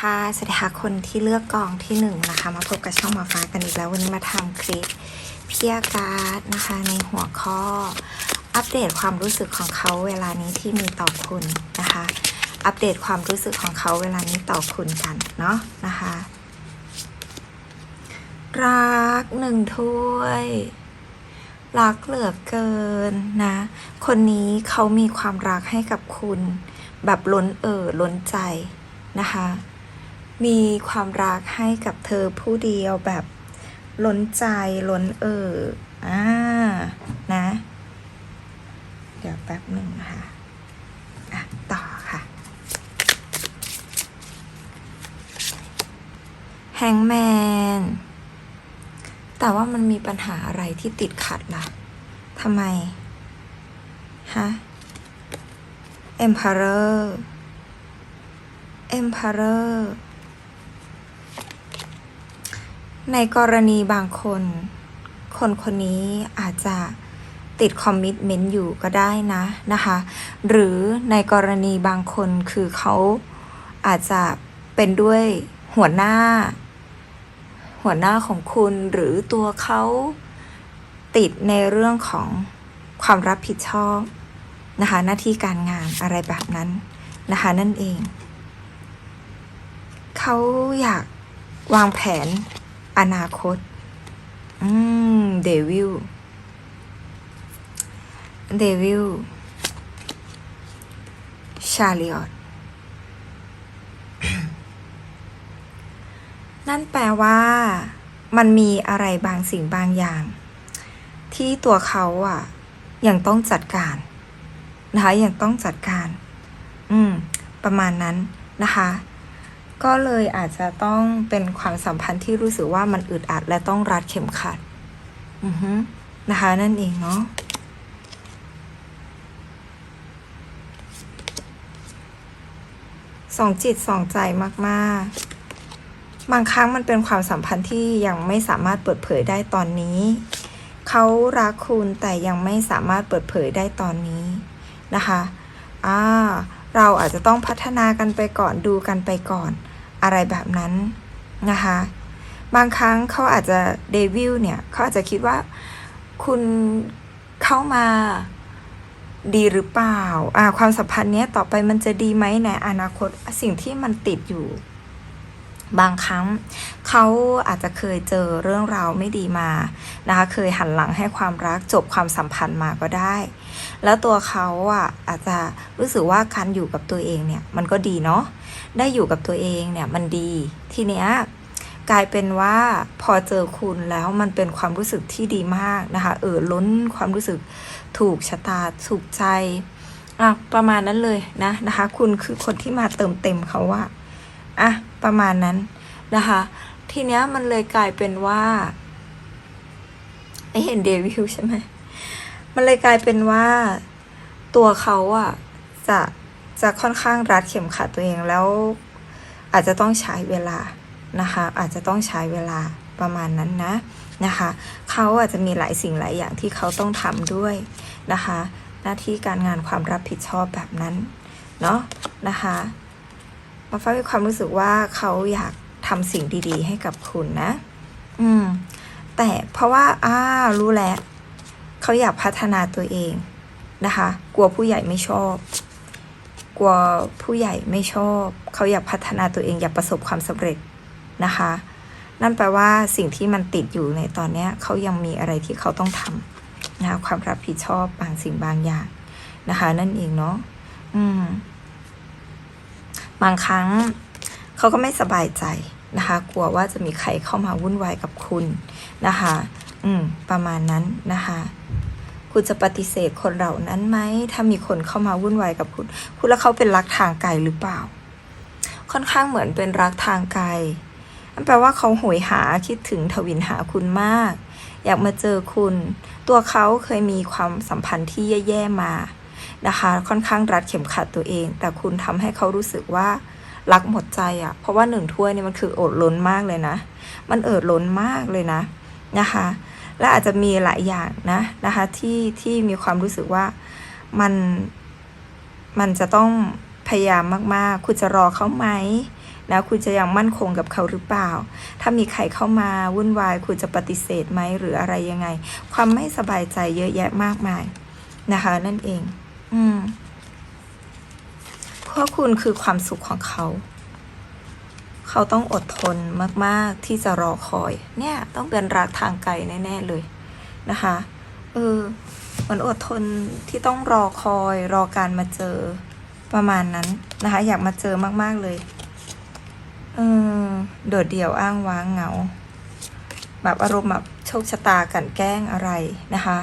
สดีค่ะสวัสดีค่ะคนที่เลือกกองที่หนึ่งนะคะ มาพบกับช่องหมาฟ้ากันอีกแล้ววันนี้มาทำคลิปเพียการ์ดนะคะ ในหัวข้อ อัปเดตความรู้สึกของเขาเวลานี้ที่มีต่อคุณนะคะ อัปเดตความรู้สึกของเขาเวลานี้ต่อคุณกันเนาะนะคะ รักหนึ่งถ้วยรักเหลือเกินนะ คนนี้เขามีความรักให้กับคุณ แบบล้นเอ่อล้นใจนะคะ มีความรักให้กับเธอผู้เดียวแบบล้นใจล้นเอ่ออ่านะ เดี๋ยวแป๊บหนึ่งนะคะอะต่อค่ะ แฮงแมน แต่ว่ามันมีปัญหาอะไรที่ติดขัดล่ะทำไม ฮะ Emperor Emperor ในกรณีบางคน คนคนนี้อาจจะติดคอมมิชเมนต์อยู่ก็ได้นะนะคะ หรือในกรณีบางคนคือเขาอาจจะเป็นด้วยหัวหน้า หัวหน้าของคุณหรือตัวเขาติดในเรื่องของความรับผิดชอบนะคะ หน้าที่การงานอะไรแบบนั้นนะคะ นั่นเอง เขาอยากวางแผน อนาคต อืม เดวิล เดวิล ชาลิออตนั่นแปลว่า มันมีอะไรบางสิ่งบางอย่าง ที่ตัวเขาอะ ยังต้องจัดการ นะคะยังต้องจัดการ อืม ประมาณนั้นนะคะ ก็เลยอาจจะต้องเป็นความสัมพันธ์ที่รู้สึกว่ามันอึดอัดและต้องรัดเข็มขัด อือฮึนะคะ นั่นเองเนาะสองจิตสองใจมากๆ บางครั้งมันเป็นความสัมพันธ์ที่ยังไม่สามารถเปิดเผยได้ตอนนี้ เขารักคุณแต่ยังไม่สามารถเปิดเผยได้ตอนนี้นะคะ อ่า เราอาจจะต้องพัฒนากันไปก่อนดูกันไปก่อน อะไรแบบนั้นนะคะ บางครั้งเขาอาจจะเดวิลเนี่ยเขาอาจจะคิดว่าคุณเข้ามาดีหรือเปล่าอ่าความสัมพันธ์เนี้ยต่อไปมันจะดีไหมในอนาคตสิ่งที่มันติดอยู่ บางครั้งเขาอาจจะเคยเจอเรื่องราวไม่ดีมานะคะเคยหันหลังให้ความรักจบความสัมพันธ์มาก็ได้ แล้วตัวเขาอะอาจจะรู้สึกว่าการอยู่กับตัวเองเนี่ยมันก็ดีเนาะ ได้อยู่กับตัวเองเนี่ยมันดีทีเนี้ยกลายเป็นว่าพอเจอคุณแล้วมันเป็นความรู้สึกที่ดีมากนะคะเออล้นความรู้สึกถูกชะตาถูกใจอะประมาณนั้นเลยนะนะคะ คุณคือคนที่มาเติมเต็มเขาว่าอะประมาณนั้นนะคะ ทีเนี้ยมันเลยกลายเป็นว่าไอเห็นเดวิลใช่ไหมมันเลยกลายเป็นว่าตัวเขาอะจะ จะค่อนข้างรัดเข็มขัดตัวเองแล้วอาจจะต้องใช้เวลานะคะ อาจจะต้องใช้เวลาประมาณนั้นนะนะคะ เขาอาจจะมีหลายสิ่งหลายอย่างที่เขาต้องทำด้วยนะคะ หน้าที่การงานความรับผิดชอบแบบนั้นเนาะนะคะมาฟ้ามีความรู้สึกว่าเขาอยากทำสิ่งดี ๆ ให้กับคุณนะ อืม แต่เพราะว่าอ้ารู้แล้วเขาอยากพัฒนาตัวเองนะคะ กลัวผู้ใหญ่ไม่ชอบ กลัวผู้ใหญ่ไม่ชอบ เขาอยากพัฒนาตัวเองอยากประสบความสำเร็จนะคะ นั่นแปลว่าสิ่งที่มันติดอยู่ในตอนนี้เขายังมีอะไรที่เขาต้องทำนะคะความรับผิดชอบบางสิ่งบางอย่างนะคะ นั่นเองเนาะอืม บางครั้งเขาก็ไม่สบายใจนะคะ กลัวว่าจะมีใครเข้ามาวุ่นวายกับคุณนะคะ อืม ประมาณนั้นนะคะ คุณจะปฏิเสธคนเหล่านั้นไหม ถ้ามีคนเข้ามาวุ่นวายกับคุณ คุณแล้วเขาเป็นรักทางไกลหรือเปล่า ค่อนข้างเหมือนเป็นรักทางไกลนั่นแปลว่าเขาโหยหาคิดถึงทวินหาคุณมาก อยากมาเจอคุณ ตัวเขาเคยมีความสัมพันธ์ที่แย่ๆมานะคะค่อนข้างรัดเข็มขัดตัวเอง แต่คุณทำให้เขารู้สึกว่ารักหมดใจอะ่ะ เพราะว่าหนึ่งถ้วยนี่มันคืออดล้นมากเลยนะ มันเอิดล้นมากเลยนะนะคะ และอาจจะมีหลายอย่างนะนะคะที่ที่มีความรู้สึกว่ามันมันจะต้องพยายามมากๆ คุณจะรอเขาไหมนะคุณจะยังมั่นคงกับเขาหรือเปล่า ถ้ามีใครเข้ามาวุ่นวาย คุณจะปฏิเสธไหมหรืออะไรยังไง ความไม่สบายใจเยอะแยะมากมายนะคะ นั่นเอง อืมพราะคุณคือความสุขของเขา เขาต้องอดทนมากๆที่จะรอคอย เนี่ยต้องเป็นรักทางไกลแน่ ๆ เลยนะคะเออมือนอดทนที่ต้องรอคอยรอการมาเจอประมาณนั้นนะคะ อยากมาเจอมากๆเลยเออโดดเดี่ยวอ้างว้างเหงา แบบอารมณ์แบบโชคชะตากันแกล้งอะไรนะคะ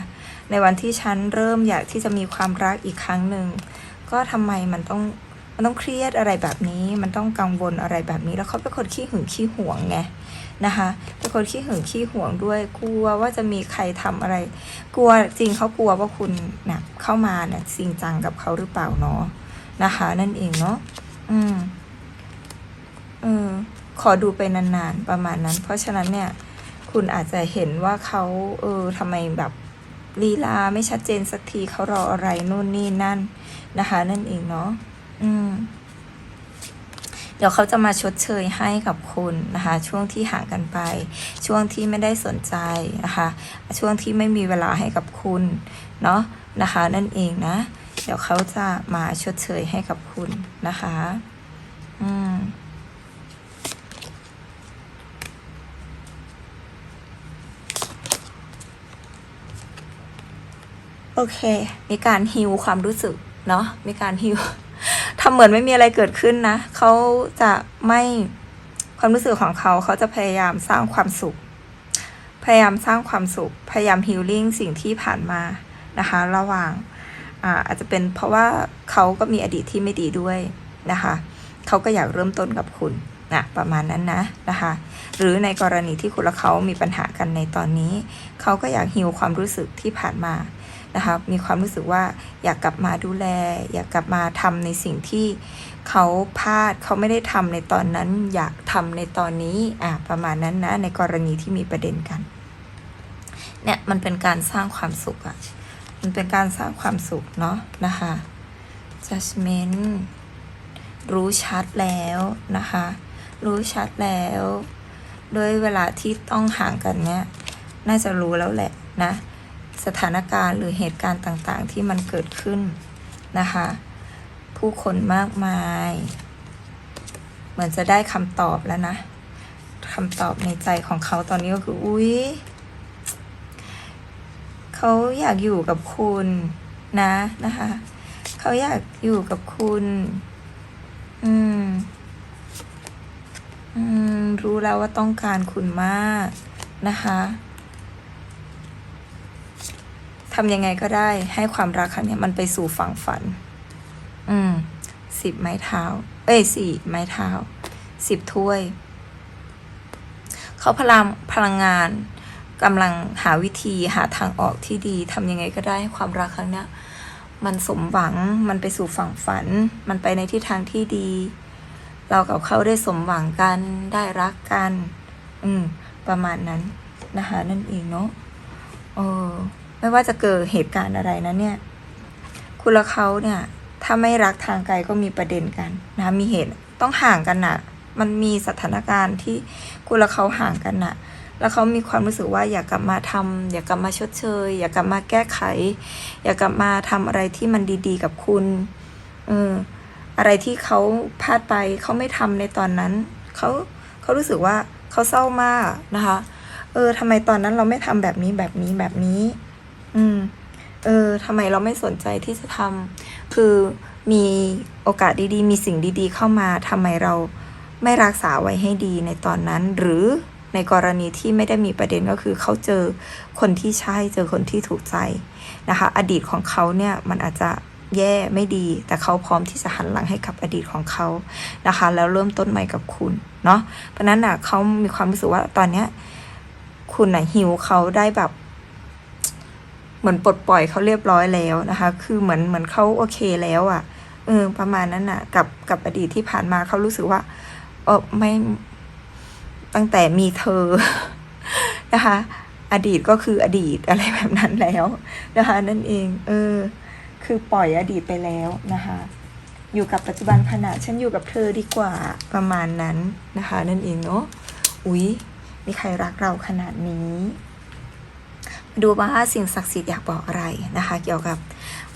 ในวันที่ฉันเริ่มอยากที่จะมีความรักอีกครั้งหนึ่งก็ทำไมมันต้อง มันต้องเครียดอะไรแบบนี้ มันต้องกังวลอะไรแบบนี้ แล้วเขาเป็นคนขี้หึงขี้หวงไงนะคะเป็นคนขี้หึงขี้หวงด้วยกลัวว่าจะมีใครทำอะไร กลัวจริงเขากลัวว่าคุณนะเข้ามาเนี่ยจริงจังกับเขาหรือเปล่าเนาะนะคะ นั่นเองเนาะอืมเออขอดูไปนานๆประมาณนั้น เพราะฉะนั้นเนี่ย คุณอาจจะเห็นว่าเขาเออทำไมแบบลีลาไม่ชัดเจนสักทีเขารออะไรนู่นนี่นั่นนะคะ นั่นเองเนาะ อืม เดี๋ยวเขาจะมาชดเชยให้กับคุณนะคะ ช่วงที่ห่างกันไป ช่วงที่ไม่ได้สนใจนะคะ ช่วงที่ไม่มีเวลาให้กับคุณเนาะนะคะ นั่นเองนะ เดี๋ยวเขาจะมาชดเชยให้กับคุณนะคะ อืมโอเค มีการฮิวความรู้สึก เนาะ มีการฮิว ทำเหมือนไม่มีอะไรเกิดขึ้นนะ เขาจะไม่ความรู้สึกของเขาเขาจะพยายามสร้างความสุข พยายามสร้างความสุข พยายามฮิลลิ่งสิ่งที่ผ่านมานะคะ ระหว่างอ่าอาจจะเป็นเพราะว่าเขาก็มีอดีตที่ไม่ดีด้วยนะคะเขาก็อยากเริ่มต้นกับคุณนะประมาณนั้นนะนะคะ หรือในกรณีที่คุณและเขามีปัญหากันในตอนนี้ เขาก็อยากฮิวความรู้สึกที่ผ่านมา นะคะมีความรู้สึกว่าอยากกลับมาดูแล อยากกลับมาทำในสิ่งที่เขาพลาดเขาไม่ได้ทำในตอนนั้น อยากทำในตอนนี้อะประมาณนั้นนะในกรณีที่มีประเด็นกันเนี่ยมันเป็นการสร้างความสุขอะ่ะมันเป็นการสร้างความสุขเนาะนะคะ judgment รู้ชัดแล้วนะคะ รู้ชัดแล้วด้วยเวลาที่ต้องห่างกันเนี่ยน่าจะรู้แล้วแหละนะ สถานการณ์หรือเหตุการณ์ต่างๆ ที่มันเกิดขึ้นนะคะ ผู้คนมากมาย เหมือนจะได้คำตอบแล้วนะคำตอบในใจของเขาตอนนี้ก็คือ อุ๊ยเขาอยากอยู่กับคุณนะนะคะ เขาอยากอยู่กับคุณ อืม อืม รู้แล้วว่าต้องการคุณมากนะคะ ทำยังไงก็ได้ให้ความรักครั้งนี้มันไปสู่ฝั่งฝัน อืมสิบไม้เท้า เอ้ยสี่ไม้เท้าสิบถ้วย เขาพลังพลังงานกำลังหาวิธีหาทางออกที่ดีทำยังไงก็ได้ให้ความรักครั้งนี้มันสมหวังมันไปสู่ฝั่งฝัน มันไปในทิศทางที่ดี เรากับเขาได้สมหวังกันได้รักกัน อืม ประมาณนั้นนะคะนั่นเองเนาะเออ ไม่ว่าจะเกิดเหตุการณ์อะไรนะเนี่ย คุณและเขาเนี่ย ถ้าไม่รักทางไกลก็มีประเด็นกันนะมีเหตุต้องห่างกันน่ะ มันมีสถานการณ์ที่คุณและเขาห่างกันน่ะ แล้วเขามีความรู้สึกว่าอยากกลับมาทำอยากกลับมาชดเชย อยากกลับมาแก้ไข อยากกลับมาทำอะไรที่มันดี ๆ กับคุณเอออะไรที่เขาพลาดไปเขาไม่ทำในตอนนั้นเขาเขารู้สึกว่าเขาเศร้ามากนะคะ เออทำไมตอนนั้นเราไม่ทำแบบนี้แบบนี้แบบนี้ อืม เออทำไมเราไม่สนใจที่จะทำคือมีโอกาสดีๆ มีสิ่งดีๆ เข้ามาทำไมเราไม่รักษาไว้ให้ดีในตอนนั้น หรือในกรณีที่ไม่ได้มีประเด็นก็คือเขาเจอคนที่ใช่ เจอคนที่ถูกใจนะคะ อดีตของเขาเนี่ยมันอาจจะแย่ไม่ดี แต่เขาพร้อมที่จะหันหลังให้กับอดีตของเขานะคะ แล้วเริ่มต้นใหม่กับคุณเนาะเพราะนั้นอะเขามีความรู้สึกว่าตอนเนี้ยคุณน่ะหิวเขาได้แบบ เหมือนปลดปล่อยเขาเรียบร้อยแล้วนะคะ คือเหมือนเหมือนเขาโอเคแล้วอะ่ะ เออ ประมาณนั้นน่ะ กับกับอดีตที่ผ่านมาเขารู้สึกว่าเออไม่ตั้งแต่มีเธอนะคะ อดีตก็คืออดีตอะไรแบบนั้นแล้วนะคะ นั่นเอง เออ คือปล่อยอดีตไปแล้วนะคะ อยู่กับปัจจุบันขณะฉันอยู่กับเธอดีกว่าประมาณนั้นนะคะ นั่นเองเนาะอุ๊ยมีใครรักเราขนาดนี้ ดูว่าสิ่งศักดิ์สิทธิ์อยากบอกอะไรนะคะ เกี่ยวกับ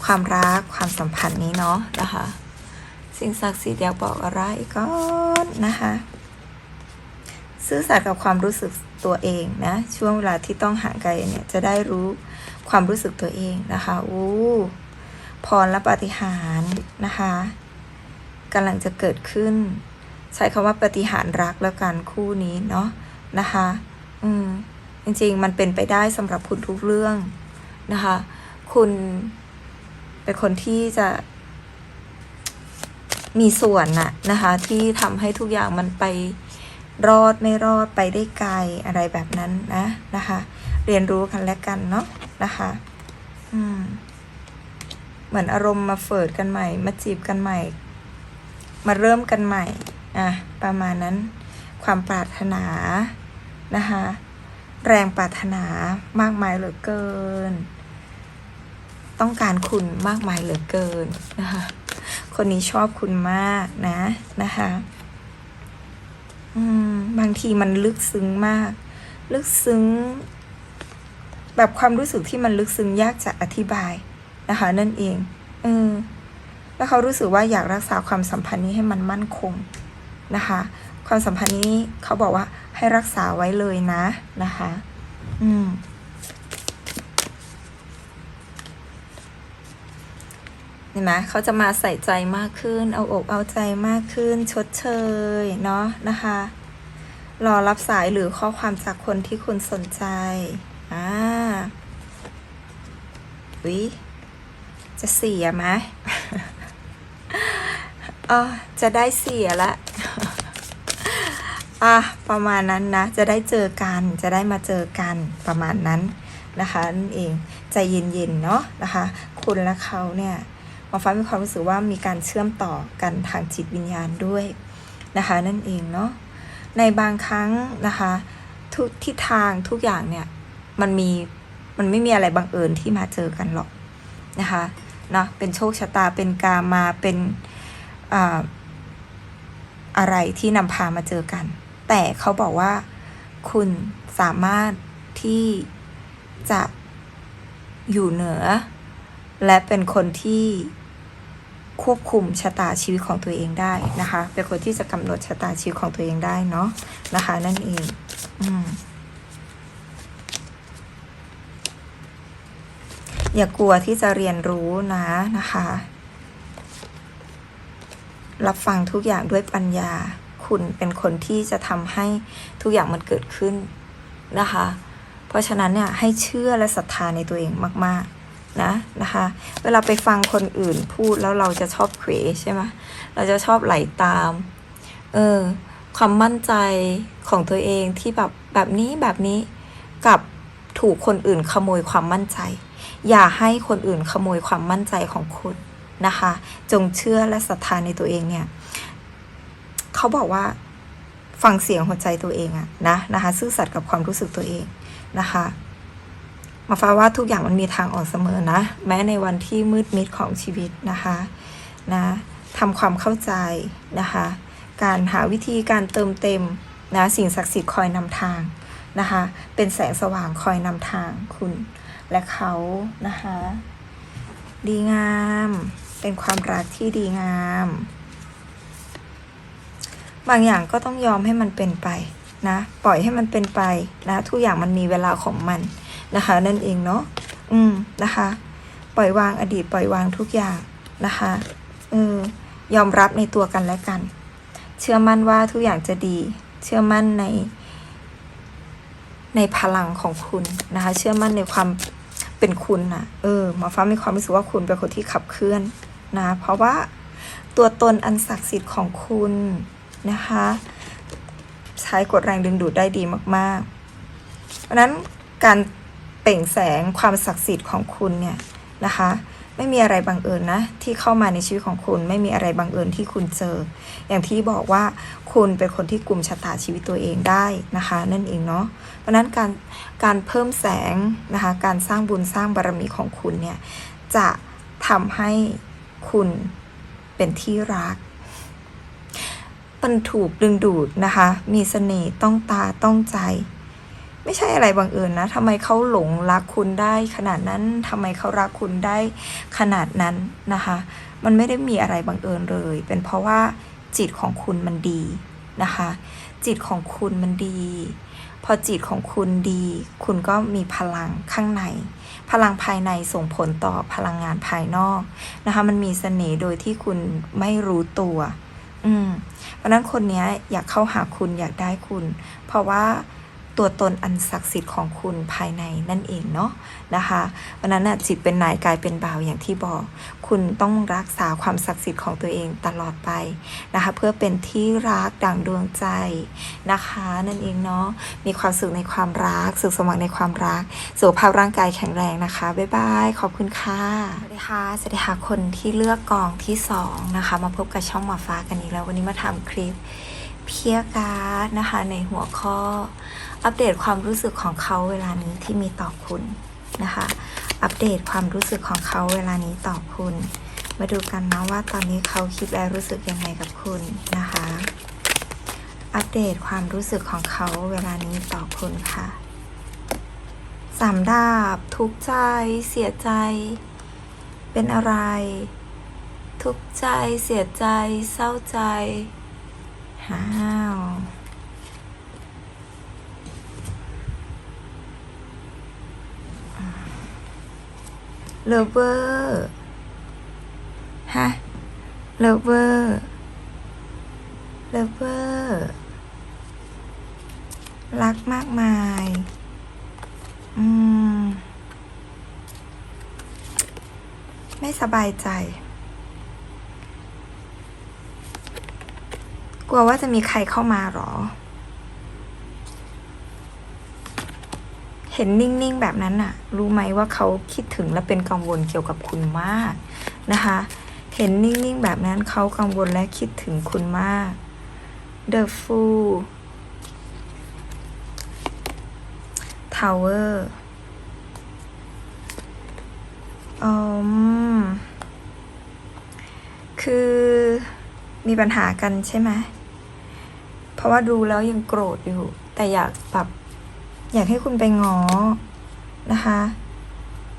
ความรักความสัมพันธ์นี้เนาะนะคะ สิ่งศักดิ์สิทธิ์อยากบอกอะไรก่อนนะคะ ซื่อสัตย์กับความรู้สึกตัวเองนะ ช่วงเวลาที่ต้องห่างไกลเนี่ยจะได้รู้ความรู้สึกตัวเองนะคะอู้พรและปฏิหารนะคะกำลังจะเกิดขึ้น ใช้คำว่าปฏิหารรักแล้วกันคู่นี้เนาะนะคะ อืม จริงๆ มันเป็นไปได้สำหรับคุณทุกเรื่องนะคะ คุณเป็นคนที่จะมีส่วนน่ะนะคะ ที่ทำให้ทุกอย่างมันไปรอดไม่รอดไปได้ไกลอะไรแบบนั้นนะนะคะ เรียนรู้กันและกันเนาะนะคะอืมเหมือนอารมณ์มาเฟิดกันใหม่ มาจีบกันใหม่ มาเริ่มกันใหม่อะประมาณนั้น ความปรารถนานะคะ แรงปรารถนามากมายเหลือเกิน ต้องการคุณมากมายเหลือเกินนะคะคนนี้ชอบคุณมากนะนะคะบางทีมันลึกซึ้งมาก ลึกซึ้ง แบบความรู้สึกที่มันลึกซึ้งยากจะอธิบายนะคะ นั่นเองเออแล้วเขารู้สึกว่าอยากรักษาความสัมพันธ์นี้ให้มันมั่นคงนะคะ ความสัมพันธ์นี้เขาบอกว่า ให้รักษาไว้เลยนะนะคะ อืมเห็นไหมเขาจะมาใส่ใจมากขึ้น เอาอกเอาใจมากขึ้น ชดเชย เนาะนะคะ รอรับสายหรือข้อความจากคนที่คุณสนใจ อ่าวิจะเสียไหมอ๋อจะได้เสียละ อะประมาณนั้นนะ จะได้เจอกันจะได้มาเจอกันประมาณนั้นนะคะนั่นเองใจเย็นๆเนาะนะคะ คุณและเขาเนี่ยหมอฟ้ามีความรู้สึกว่ามีการเชื่อมต่อกันทางจิตวิญญาณด้วยนะคะ นั่นเองเนาะในบางครั้งนะคะทุกทิศทางทุกอย่างเนี่ยมันมีมันไม่มีอะไรบังเอิญที่มาเจอกันหรอกนะคะเนาะเป็นโชคชะตาเป็นกามาเป็นอ่าอะไรที่นำพามาเจอกัน แต่เขาบอกว่าคุณสามารถที่จะอยู่เหนือ และเป็นคนที่ควบคุมชะตาชีวิตของตัวเองได้นะคะ เป็นคนที่จะกำหนดชะตาชีวิตของตัวเองได้เนาะนะคะ นั่นเองอืมอย่ากลัวที่จะเรียนรู้นะนะคะ รับฟังทุกอย่างด้วยปัญญา คุณเป็นคนที่จะทำให้ทุกอย่างมันเกิดขึ้นนะคะ เพราะฉะนั้นเนี่ยให้เชื่อและศรัทธาในตัวเองมาก ๆนะนะคะเวลาไปฟังคนอื่นพูดแล้วเราจะชอบเขวใช่ไหมเราจะชอบไหลตามเออความมั่นใจของตัวเองที่แบบแบบนี้แบบนี้กับถูกคนอื่นขโมยความมั่นใจ อย่าให้คนอื่นขโมยความมั่นใจของคุณนะคะ จงเชื่อและศรัทธาในตัวเองเนี่ย เขาบอกว่าฟังเสียงหัวใจตัวเองอะนะนะคะซื่อสัตย์กับความรู้สึกตัวเองนะคะ มาฟ้าว่าทุกอย่างมันมีทางออกเสมอนะ แม้ในวันที่มืดมิดของชีวิตนะคะนะทำความเข้าใจนะคะ การหาวิธีการเติมเต็มนะสิ่งศักดิ์สิทธิ์คอยนำทางนะคะ เป็นแสงสว่างคอยนำทางคุณและเขานะคะ ดีงาม เป็นความรักที่ดีงาม บางอย่างก็ต้องยอมให้มันเป็นไปนะ ปล่อยให้มันเป็นไปนะ ทุกอย่างมันมีเวลาของมันนะคะ นั่นเองเนาะอืมนะคะ ปล่อยวางอดีตปล่อยวางทุกอย่างนะคะเออยอมรับในตัวกันและกัน เชื่อมั่นว่าทุกอย่างจะดี เชื่อมั่นใน ในพลังของคุณนะคะ เชื่อมั่นในความเป็นคุณนะเออหมอฟ้ามีความรู้สึกว่าคุณเป็นคนที่ขับเคลื่อนนะ เพราะว่าตัวตนอันศักดิ์สิทธิ์ของคุณ นะคะ ใช้กดแรงดึงดูดได้ดีมากๆ เพราะนั้นการเปล่งแสงความศักดิ์สิทธิ์ของคุณเนี่ยนะคะไม่มีอะไรบังเอิญนะ ที่เข้ามาในชีวิตของคุณไม่มีอะไรบังเอิญที่คุณเจอ อย่างที่บอกว่าคุณเป็นคนที่กลุ่มชะตาชีวิตตัวเองได้นะคะ นั่นเองเนาะเพราะฉะนั้นการการเพิ่มแสงนะคะการสร้างบุญสร้างบารมีของคุณเนี่ยจะทำให้คุณเป็นที่รัก มันถูกดึงดูดนะคะ มีเสน่ห์ต้องตาต้องใจ ไม่ใช่อะไรบังเอิญนะทำไมเขาหลงรักคุณได้ขนาดนั้นทำไมเขารักคุณได้ขนาดนั้นนะคะ มันไม่ได้มีอะไรบังเอิญเลย เป็นเพราะว่าจิตของคุณมันดีนะคะ จิตของคุณมันดี พอจิตของคุณดี คุณก็มีพลังข้างใน พลังภายในส่งผลต่อพลังงานภายนอกนะคะ มันมีเสน่ห์โดยที่คุณไม่รู้ตัว อืมเพราะนั้นคนเนี้ยอยากเข้าหาคุณอยากได้คุณ เพราะว่า ตัวตนอันศักดิ์สิทธิ์ของคุณภายในนั่นเองเนาะนะคะวันนั้นน่ะจิตเป็นนายกายเป็นบ่าวอย่างที่บอก คุณต้องรักษาความศักดิ์สิทธิ์ของตัวเองตลอดไปนะคะเพื่อเป็นที่รักดังดวงใจนะคะ นั่นเองเนาะมีความสุขในความรักสุขสมหวังในความรักสุขภาพร่างกายแข็งแรงนะคะบ๊ายบายขอบคุณค่ะสวัสดีค่ะสวัสดีค่ะคนที่เลือกกองที่สองนะคะมาพบกับช่องหมอฟ้ากันอีกแล้ววันนี้มาทำคลิป เพียการ์ดนะคะ ในหัวข้อ อัปเดตความรู้สึกของเขาเวลานี้ที่มีต่อคุณนะคะ อัปเดตความรู้สึกของเขาเวลานี้ต่อคุณ มาดูกันนะว่าตอนนี้เขาคิดและรู้สึกยังไงกับคุณนะคะ อัปเดตความรู้สึกของเขาเวลานี้ต่อคุณค่ะสามดาบ ทุกข์ใจ เสียใจ เป็นอะไร ทุกข์ใจ เสียใจ เศร้าใจ ห้าวเลเวอร์ฮะเลเวอร์เลเวอร์รักมากมาย อืม ไม่สบายใจ กลัวว่าจะมีใครเข้ามาหรอ เห็นนิ่งๆแบบนั้นน่ะ รู้ไหมว่าเขาคิดถึงและเป็นกังวลเกี่ยวกับคุณมากนะคะ เห็นนิ่งๆแบบนั้นเขากังวลและคิดถึงคุณมาก The Fool Tower อืมคือมีปัญหากันใช่ไหม ราะว่าดูแล้วยังโกรธอยู่ แต่อยากแบบอยากให้คุณไปงอนะคะ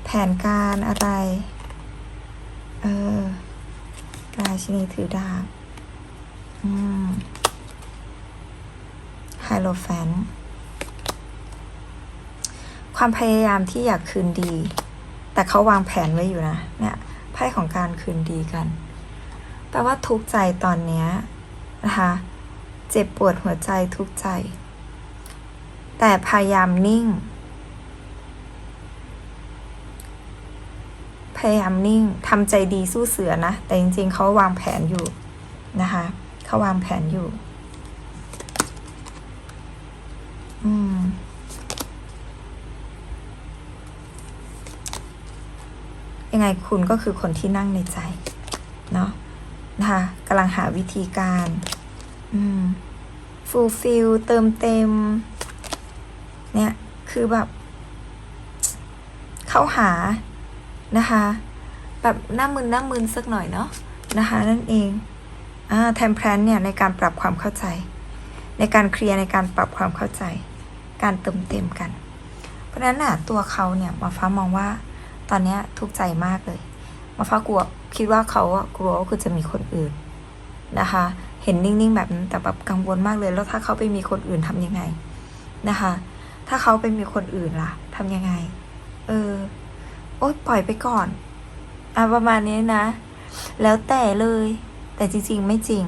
แผนการอะไร เออราชินีถือดาบอืมไฮโลแฟน ความพยายามที่อยากคืนดี แต่เขาวางแผนไว้อยู่นะ เนี่ยไพ่ของการคืนดีกัน แปลว่าทุกใจตอนเนี้ยนะคะ เจ็บปวดหัวใจทุกใจ แต่พยายามนิ่ง พยายามนิ่งทำใจดีสู้เสือนะ แต่จริงๆเขาวางแผนอยู่นะคะเขาวางแผนอยู่ อืมยังไงคุณก็คือคนที่นั่งในใจ เนาะนะคะกำลังหาวิธีการ อืม fulfill เติมเต็ม เนี่ย คือแบบ เข้าหานะคะ แบบหน้ามึนหน้ามึนสักหน่อยเนาะนะคะ นั่นเองอ่าแทมแพลนเนี่ย ในการปรับความเข้าใจ ในการเคลียร์ในการปรับความเข้าใจ การเติมเต็มกัน เพราะฉะนั้นน่ะตัวเขาเนี่ยมาฟ้ามองว่า ตอนเนี้ยทุกข์ใจมากเลยมาฟ้ากลัวคิดว่าเขาอะกลัวว่าคือจะมีคนอื่นนะคะ เห็นนิ่งๆแบบนั้นแต่แบบกังวลมากเลย แล้วถ้าเขาไปมีคนอื่นทำยังไงนะคะ ถ้าเขาไปมีคนอื่นล่ะทำยังไง เออ โอ๊ยปล่อยไปก่อนอะประมาณนี้นะ แล้วแต่เลย แต่จริงๆไม่จริง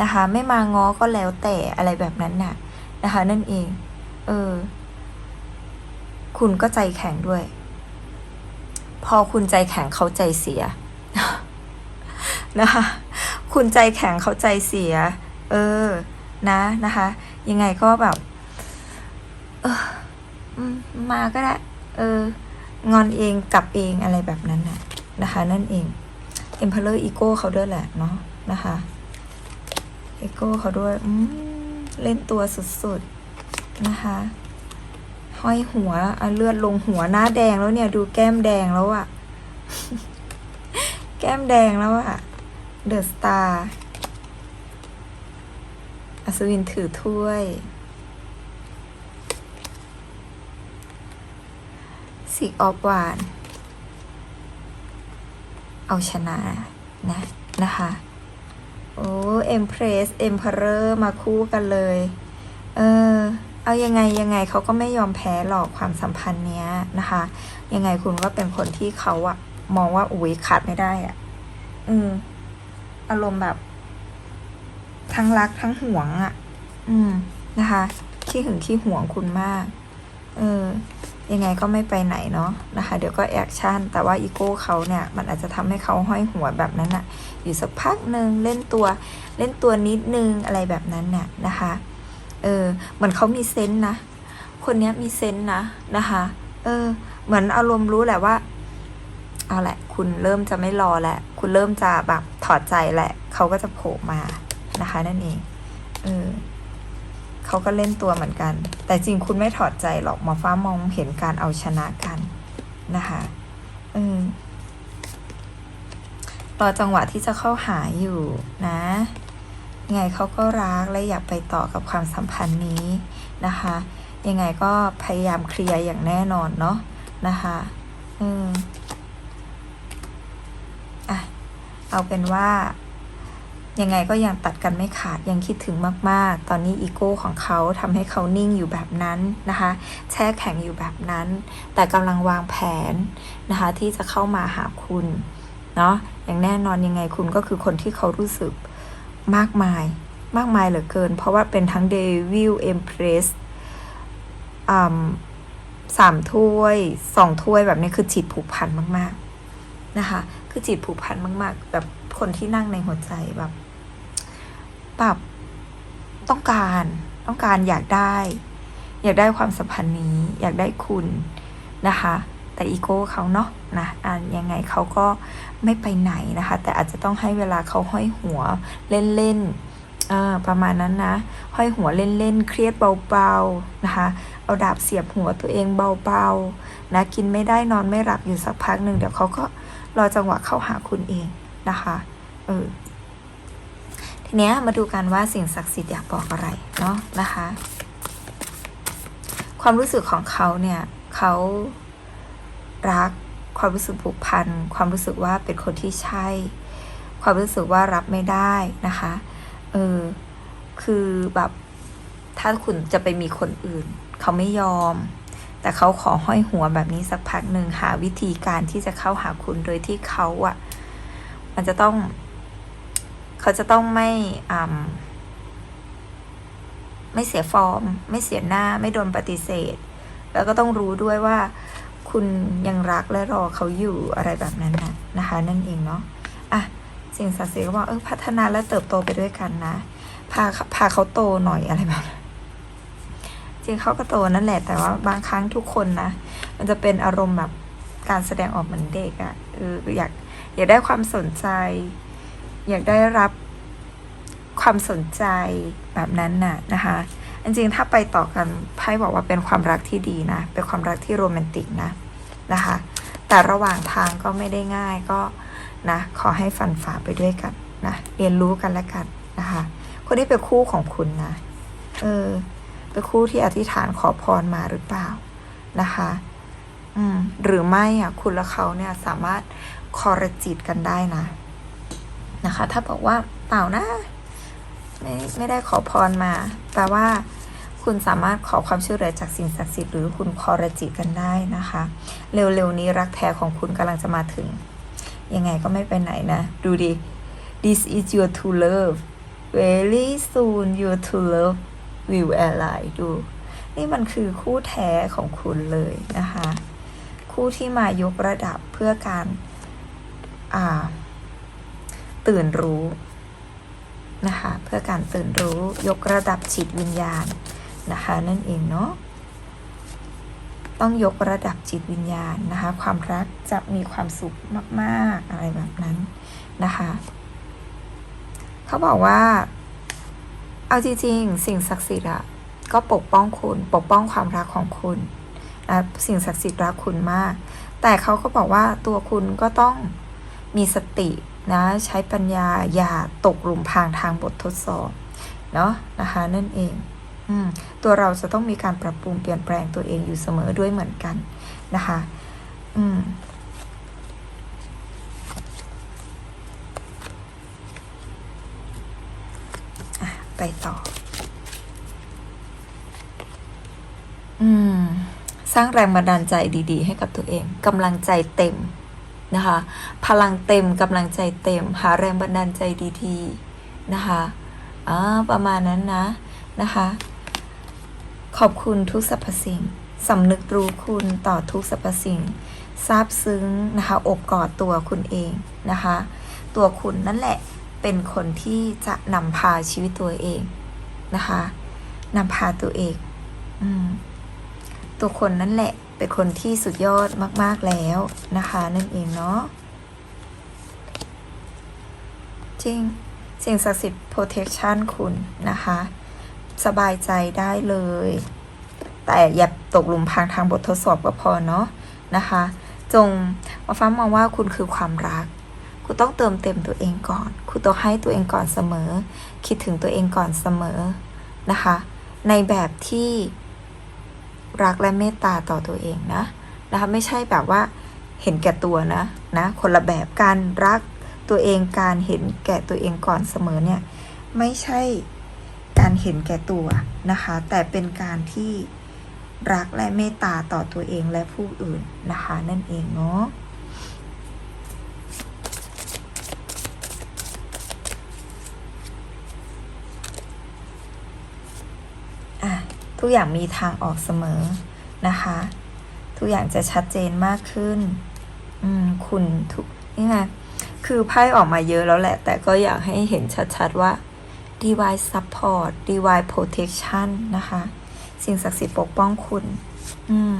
นะคะ ไม่มาง้อก็แล้วแต่อะไรแบบนั้นน่ะ นะคะ นั่นเอง เออ คุณก็ใจแข็งด้วย พอคุณใจแข็งเขาใจเสีย นะคะ คุณใจแข็งเขาใจเสีย เออ นะนะคะ ยังไงก็แบบ เออมาก็ได้ เออ งอนเองกลับเองอะไรแบบนั้นน่ะนะคะ นั่นเอง Emperor Ego เขาด้วยแหละเนาะนะคะ Ego เขาด้วยอืมเล่นตัวสุดๆ นะคะ ห้อยหัวเอาเลือดลงหัวหน้าแดงแล้วเนี่ย ดูแก้มแดงแล้วอะแก้มแดงแล้วอะ เดอะสตาร์อัศวินถือถ้วย สิกออฟวาน เอาชนะนะนะคะ โอ้เอ็มเพรสเอ็มเพอร์มาคู่กันเลย เออ เอายังไงยังไงเขาก็ไม่ยอมแพ้หรอกความสัมพันธ์เนี้ยนะคะ ยังไงคุณก็เป็นคนที่เขาอะมองว่าอุ้ยขาดไม่ได้อะอืม อารมณ์แบบ ทั้งรักทั้งหวงอะอืมนะคะขี้หึงขี้หวงคุณมาก เออ ยังไงก็ไม่ไปไหนเนาะนะคะ เดี๋ยวก็แอคชั่น แต่ว่าอีโก้เขาเนี่ย มันอาจจะทำให้เขาห้อยหัวแบบนั้นอะอยู่สักพักหนึ่งเล่นตัวเล่นตัวนิดนึงอะไรแบบนั้นเนี่ยนะคะ เออเหมือนเขามีเซนส์นะ คนนี้มีเซนส์นะนะคะ เออ เหมือนอารมณ์รู้แหละว่า เอาแหละ คุณเริ่มจะไม่รอแหละคุณเริ่มจะแบบถอดใจแหละ เขาก็จะโผล่มานะคะ นั่นเองเออเขาก็เล่นตัวเหมือนกัน แต่จริงคุณไม่ถอดใจหรอกหมอฟ้ามองเห็นการเอาชนะกันนะคะเออรอจังหวะที่จะเข้าหาอยู่นะยังไงเขาก็รักและอยากไปต่อกับความสัมพันธ์นี้นะคะ ยังไงก็พยายามเคลียร์อย่างแน่นอนเนาะนะคะ อืมอะ เอาเป็นว่า ยังไงก็ยังตัดกันไม่ขาดยังคิดถึงมาก ๆ ตอนนี้อีโก้ของเขาทำให้เขานิ่งอยู่แบบนั้นนะคะ แช่แข็งอยู่แบบนั้น แต่กำลังวางแผนนะคะ ที่จะเข้ามาหาคุณเนาะอย่างแน่นอนยังไงคุณก็คือคนที่เขารู้สึกมากมาย มากมายเหลือเกิน เพราะว่าเป็นทั้งเดวิลเอ็มเพรสสามถ้วยสองถ้วยแบบนี้คือจิตผูกพันมาก ๆ นะคะ คือจิตผูกพันมาก ๆ แบบคนที่นั่งในหัวใจแบบแบบต้องการต้องการอยากได้ อยากได้ความสัมพันธ์นี้ อยากได้คุณนะคะ แต่อีโก้เขาเนาะนะอ่านยังไงเขาก็ไม่ไปไหนนะคะ แต่อาจจะต้องให้เวลาเขาห้อยหัวเล่นๆอ่าประมาณนั้นนะ ห้อยหัวเล่นๆเครียดเบาๆนะคะเอาดาบเสียบหัวตัวเองเบาๆนะกินไม่ได้นอนไม่หลับอยู่สักพักหนึ่งเดี๋ยวเขาก็ รอจังหวะเข้าหาคุณเองนะคะเออทีเนี้ยมาดูกันว่าสิ่งศักดิ์สิทธิ์อยากบอกอะไรเนาะนะคะ ความรู้สึกของเขาเนี่ยเขารักความรู้สึกผูกพัน ความรู้สึกว่าเป็นคนที่ใช่ ความรู้สึกว่ารับไม่ได้นะคะ เออ คือแบบ ถ้าคุณจะไปมีคนอื่น เขาไม่ยอม แต่เขาขอห้อยหัวแบบนี้สักพักหนึ่งหาวิธีการที่จะเข้าหาคุณโดยที่เขาอะมันจะต้อง เขาจะต้องไม่อ่าไม่เสียฟอร์ม ไม่เสียหน้า ไม่โดนปฏิเสธ แล้วก็ต้องรู้ด้วยว่า คุณยังรักและรอเขาอยู่อะไรแบบนั้นนะนะคะ นั่นเองเนาะอะสิ่งศักดิ์สิทธิ์ก็บอกเออพัฒนาและเติบโตไปด้วยกันนะ พาพาเขาโตหน่อยอะไรแบบนั้น จริงเขาก็โตนั่นแหละ แต่ว่าบางครั้งทุกคนนะ มันจะเป็นอารมณ์แบบการแสดงออกเหมือนเด็กอะ่ะเอออยากอยากได้ความสนใจ อยากได้รับความสนใจแบบนั้นน่ะนะคะจริงๆถ้าไปต่อกันไพ่บอกว่าเป็นความรักที่ดีนะ เป็นความรักที่โรแมนติกนะนะคะ แต่ระหว่างทางก็ไม่ได้ง่ายก็นะขอให้ฟันฝ่าไปด้วยกันนะเรียนรู้กันและกันนะคะ คนนี้เป็นคู่ของคุณนะเออ เป็นคู่ที่อธิษฐานขอพรมาหรือเปล่านะคะอืมหรือไม่อะคุณและเขาเนี่ยสามารถคอร์จิตกันได้นะ นะคะ ถ้าบอกว่าเปล่านะไม่ไม่ได้ขอพรมา แปลว่าคุณสามารถขอความช่วยเหลือจากสิ่งศักดิ์สิทธิ์หรือคุณคอร์จิตกันได้นะคะ เร็วๆนี้รักแท้ของคุณกำลังจะมาถึง ยังไงก็ไม่ไปไหนนะ ดูดิ this is your to love very soon your to love will arrive ดู นี่มันคือคู่แท้ของคุณเลยนะคะ คู่ที่มายกระดับเพื่อการตื่นรู้นะคะ เพื่อการตื่นรู้ยกระดับจิตวิญญาณนะคะ นั่นเองเนาะต้องยกระดับจิตวิญญาณนะคะ ความรักจะมีความสุขมาก ๆ อะไรแบบนั้นนะคะ เขาบอกว่า เอาจริงๆ สิ่งศักดิ์สิทธิ์อะก็ปกป้องคุณ ปกป้องความรักของคุณนะสิ่งศักดิ์สิทธิ์รักคุณมาก แต่เขาก็บอกว่าตัวคุณก็ต้องมีสตินะใช้ปัญญาอย่าตกหลุมพรางทางบททดสอบเนาะนะคะนั่นเองอตัวเราจะต้องมีการปรับปรุงเปลี่ยนแปลงตัวเองอยู่เสมอด้วยเหมือนกันนะคะ อืม อะ ไปต่อ อืม สร้างแรงบันดาลใจดีๆ ให้กับตัวเองกำลังใจเต็มนะคะ พลังเต็มกำลังใจเต็ม หาแรงบันดาลใจดีๆนะคะอ่าประมาณนั้นนะนะคะ ขอบคุณทุกสรรพสิ่งสำนึกรู้คุณต่อทุกสรรพสิ่งซาบซึ้งนะคะอบกอดตัวคุณเองนะคะ ตัวคุณนั่นแหละ เป็นคนที่จะนำพาชีวิตตัวเองนะคะนำพาตัวเองอตัวคนนั่นแหละ เป็นคนที่สุดยอดมาก ๆแล้วนะคะ นั่นเองเนาะจริงสิ่งศักดิ์สิทธิ์ protection คุณนะคะ สบายใจได้เลย แต่อย่าตกหลุมพรางทางบททดสอบก็พอเนาะนะคะ จงมาฟ้ามองว่าคุณคือความรัก คุณต้องเติมเต็มตัวเองก่อนคุณต้องให้ตัวเองก่อนเสมอ คิดถึงตัวเองก่อนเสมอนะคะ ในแบบที่รักและเมตตาต่อตัวเองนะนะคะไม่ใช่แบบว่าเห็นแก่ตัวนะนะคนละแบบการรักตัวเองการเห็นแก่ตัวเองก่อนเสมอเนี่ยไม่ใช่การเห็นแก่ตัวนะคะ แต่เป็นการที่รักและเมตตาต่อตัวเองและผู้อื่นนะคะ นั่นเองเนาะอะ ทุกอย่างมีทางออกเสมอนะคะ ทุกอย่างจะชัดเจนมากขึ้น อืม คุณทุกนี่ไงคือไพ่ออกมาเยอะแล้วแหละ แต่ก็อยากให้เห็นชัดๆว่า divine support divine protection นะคะ สิ่งศักดิ์สิทธิ์ปกป้องคุณ อืม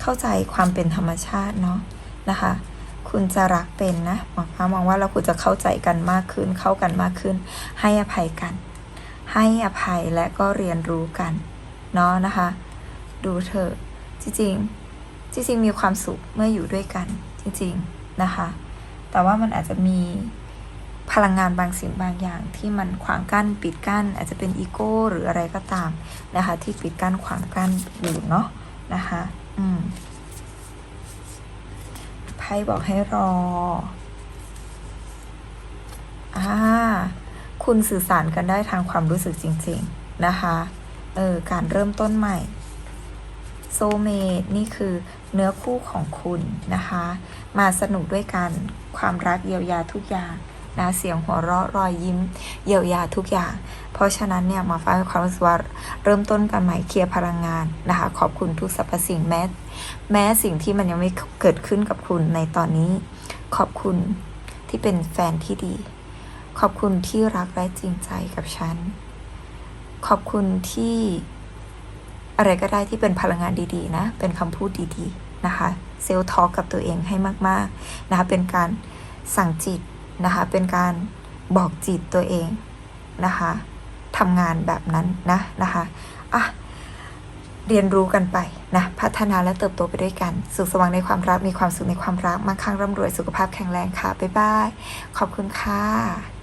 เข้าใจความเป็นธรรมชาติเนาะนะคะ คุณจะรักเป็นนะหมอฟ้ามองว่าเราคุณจะเข้าใจกันมากขึ้น เข้ากันมากขึ้น ให้อภัยกัน ให้อภัยและก็เรียนรู้กันเนาะนะคะ ดูเถอะจริงๆจริงๆมีความสุขเมื่ออยู่ด้วยกันจริงๆนะคะ แต่ว่ามันอาจจะมีพลังงานบางสิ่งบางอย่างที่มันขวางกั้นปิดกั้น อาจจะเป็นอีโก้หรืออะไรก็ตามนะคะ ที่ปิดกั้นขวางกั้นอยู่เนาะนะคะ อืมไพ่บอกให้รอ อ่า คุณสื่อสารกันได้ทางความรู้สึกจริง ๆ นะคะ เออ การเริ่มต้นใหม่โซเมดนี่คือเนื้อคู่ของคุณนะคะ มาสนุกด้วยกันความรักเยียวยาทุกอย่างนะเสียงหัวเราะรอยยิ้ม เยียวยาทุกอย่าง เพราะฉะนั้นเนี่ยมาฟ้าความรู้สึกว่าเริ่มต้นกันใหม่เคลียร์พลังงานนะคะ ขอบคุณทุกสรรพสิ่งแม้แม้สิ่งที่มันยังไม่เกิดขึ้นกับคุณในตอนนี้ ขอบคุณที่เป็นแฟนที่ดี ขอบคุณที่รักและจริงใจกับฉัน ขอบคุณที่ อะไรก็ได้ที่เป็นพลังงานดีๆ นะ เป็นคำพูดดีๆ นะคะ เซลล์ทอกับตัวเองให้มากๆ นะคะ เป็นการสั่งจิตนะคะ เป็นการบอกจิตตัวเองนะคะทำงานแบบนั้นนะนะคะอะเรียนรู้กันไปนะ พัฒนาและเติบโตไปด้วยกัน สุขสว่างในความรัก มีความสุขในความรัก มั่งคั่งร่ำรวย สุขภาพแข็งแรงค่ะ บ๊ายบาย ขอบคุณค่ะ